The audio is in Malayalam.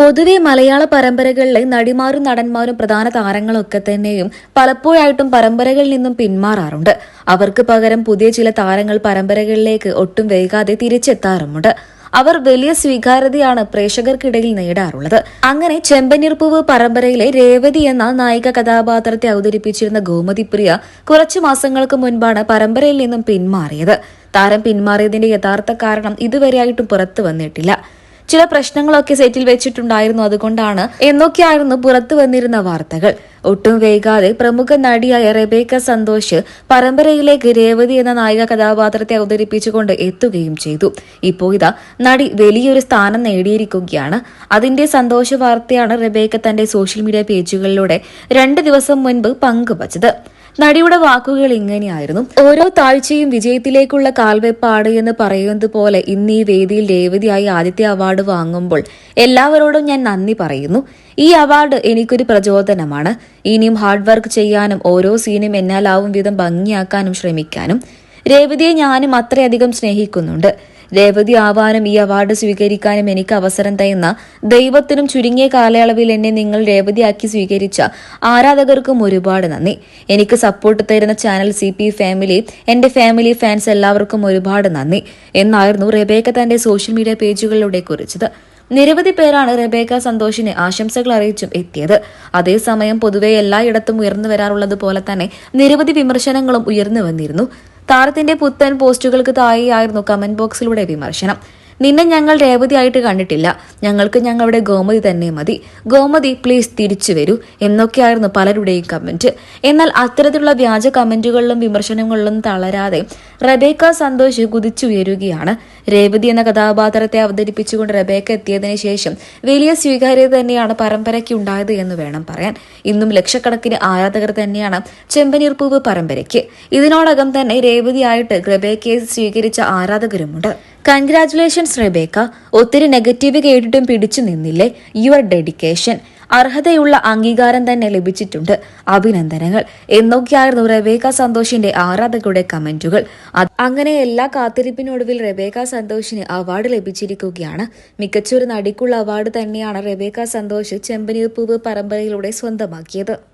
പൊതുവെ മലയാള പരമ്പരകളിലെ നടിമാരും നടന്മാരും പ്രധാന താരങ്ങളൊക്കെ തന്നെയും പലപ്പോഴായിട്ടും പരമ്പരകളിൽ നിന്നും പിന്മാറാറുണ്ട്. അവർക്ക് പകരം പുതിയ ചില താരങ്ങൾ പരമ്പരകളിലേക്ക് ഒട്ടും വൈകാതെ തിരിച്ചെത്താറുമുണ്ട്. അവർ വലിയ സ്വീകാര്യതയാണ് പ്രേക്ഷകർക്കിടയിൽ നേടാറുള്ളത്. അങ്ങനെ ചെമ്പനീർപ്പൂവ് പരമ്പരയിലെ രേവതി എന്ന നായിക കഥാപാത്രത്തെ അവതരിപ്പിച്ചിരുന്ന ഗോമതി പ്രിയ കുറച്ചു മാസങ്ങൾക്ക് മുൻപാണ് പരമ്പരയിൽ നിന്നും പിന്മാറിയത്. താരം പിന്മാറിയതിന്റെ യഥാർത്ഥ കാരണം ഇതുവരെയായിട്ടും പുറത്തു വന്നിട്ടില്ല. ചില പ്രശ്നങ്ങളൊക്കെ സെറ്റിൽ വെച്ചിട്ടുണ്ടായിരുന്നു അതുകൊണ്ടാണ് എന്നൊക്കെയായിരുന്നു പുറത്തു വന്നിരുന്ന വാർത്തകൾ. ഒട്ടും വൈകാതെ പ്രമുഖ നടിയായ റെബേക്ക സന്തോഷ് പരമ്പരയിലേക്ക് രേവതി എന്ന നായിക കഥാപാത്രത്തെ അവതരിപ്പിച്ചുകൊണ്ട് എത്തുകയും ചെയ്തു. ഇപ്പോൾ ഇതാ നടി വലിയൊരു സ്ഥാനം നേടിയിരിക്കുകയാണ്. അതിന്റെ സന്തോഷ വാർത്തയാണ് റെബേക്ക തന്റെ സോഷ്യൽ മീഡിയ പേജുകളിലൂടെ രണ്ട് ദിവസം മുൻപ് പങ്കുവച്ചത്. നടിയുടെ വാക്കുകൾ ഇങ്ങനെയായിരുന്നു. ഓരോ താഴ്ചയും വിജയത്തിലേക്കുള്ള കാൽവെപ്പാട് എന്ന് പറയുന്നത് പോലെ ഇന്ന് ഈ വേദിയിൽ രേവതിയായി ആദ്യത്തെ അവാർഡ് വാങ്ങുമ്പോൾ എല്ലാവരോടും ഞാൻ നന്ദി പറയുന്നു. ഈ അവാർഡ് എനിക്കൊരു പ്രചോദനമാണ്. ഇനിയും ഹാർഡ് വർക്ക് ചെയ്യാനും ഓരോ സീനും എന്നാലാവും വിധം ഭംഗിയാക്കാനും ശ്രമിക്കാനും. രേവതിയെ ഞാനും അത്രയധികം സ്നേഹിക്കുന്നുണ്ട്. രേവതി ആവാനും ഈ അവാർഡ് സ്വീകരിക്കാനും എനിക്ക് അവസരം തയ്യുന്ന ദൈവത്തിനും ചുരുങ്ങിയ കാലയളവിൽ എന്നെ നിങ്ങൾ രേവതിയാക്കി സ്വീകരിച്ച ആരാധകർക്കും ഒരുപാട് നന്ദി. എനിക്ക് സപ്പോർട്ട് തരുന്ന ചാനൽ സി പി ഫാമിലി എന്റെ ഫാമിലി ഫാൻസ് എല്ലാവർക്കും ഒരുപാട് നന്ദി. എന്നായിരുന്നു റെബേക്ക തന്റെ സോഷ്യൽ മീഡിയ പേജുകളിലൂടെ കുറിച്ചത്. നിരവധി പേരാണ് റെബേക്ക സന്തോഷിനെ ആശംസകൾ അറിയിച്ചും എത്തിയത്. അതേസമയം പൊതുവെ എല്ലായിടത്തും ഉയർന്നു വരാറുള്ളത് പോലെ തന്നെ നിരവധി വിമർശനങ്ങളും ഉയർന്നു വന്നിരുന്നു. താരത്തിന്റെ പുത്തൻ പോസ്റ്റുകൾക്ക് താഴെയായിരുന്നു കമന്റ് ബോക്സിലൂടെ വിമർശനം നിന്നെ ഞങ്ങൾ രേവതിയായിട്ട് കണ്ടിട്ടില്ല. ഞങ്ങൾക്ക് ഞങ്ങളുടെ ഗോമതി തന്നെ മതി. ഗോമതി പ്ലീസ് തിരിച്ചു വരൂ എന്നൊക്കെയായിരുന്നു പലരുടെയും കമന്റ് എന്നാൽ അത്തരത്തിലുള്ള വ്യാജ കമന്റുകളിലും വിമർശനങ്ങളിലും തളരാതെ റബേക്ക സന്തോഷ് കുതിച്ചുയരുകയാണ്. രേവതി എന്ന കഥാപാത്രത്തെ അവതരിപ്പിച്ചുകൊണ്ട് റബേക്ക എത്തിയതിനു ശേഷം വലിയ സ്വീകാര്യത തന്നെയാണ് പരമ്പരയ്ക്ക് ഉണ്ടായത് എന്ന് വേണം പറയാൻ. ഇന്നും ലക്ഷക്കണക്കിന് ആരാധകർ തന്നെയാണ് ചെമ്പനീർപ്പൂവ് പരമ്പരയ്ക്ക്. ഇതിനോടകം തന്നെ രേവതിയായിട്ട് റബേക്കയെ സ്വീകരിച്ച ആരാധകരുമുണ്ട്. കൺഗ്രാറ്റുലേഷൻസ് റെബേക്ക ഒത്തിരി നെഗറ്റീവ് കേട്ടിട്ടും പിടിച്ചു നിന്നില്ലേ? യുവർ ഡെഡിക്കേഷൻ അർഹതയുള്ള അംഗീകാരം തന്നെ ലഭിച്ചിട്ടുണ്ട്. അഭിനന്ദനങ്ങൾ. എന്നൊക്കെയായിരുന്നു റബേക്ക സന്തോഷിന്റെ ആരാധകരുടെ കമന്റുകൾ. അങ്ങനെ എല്ലാ കാത്തിരിപ്പിനൊടുവിൽ റബേക്ക സന്തോഷിന് അവാർഡ് ലഭിച്ചിരിക്കുകയാണ്. മികച്ചൊരു നടിക്കുള്ള അവാർഡ് തന്നെയാണ് റബേക്ക സന്തോഷ് ചെമ്പനീർ പൂവ് പരമ്പരയിലൂടെ സ്വന്തമാക്കിയത്.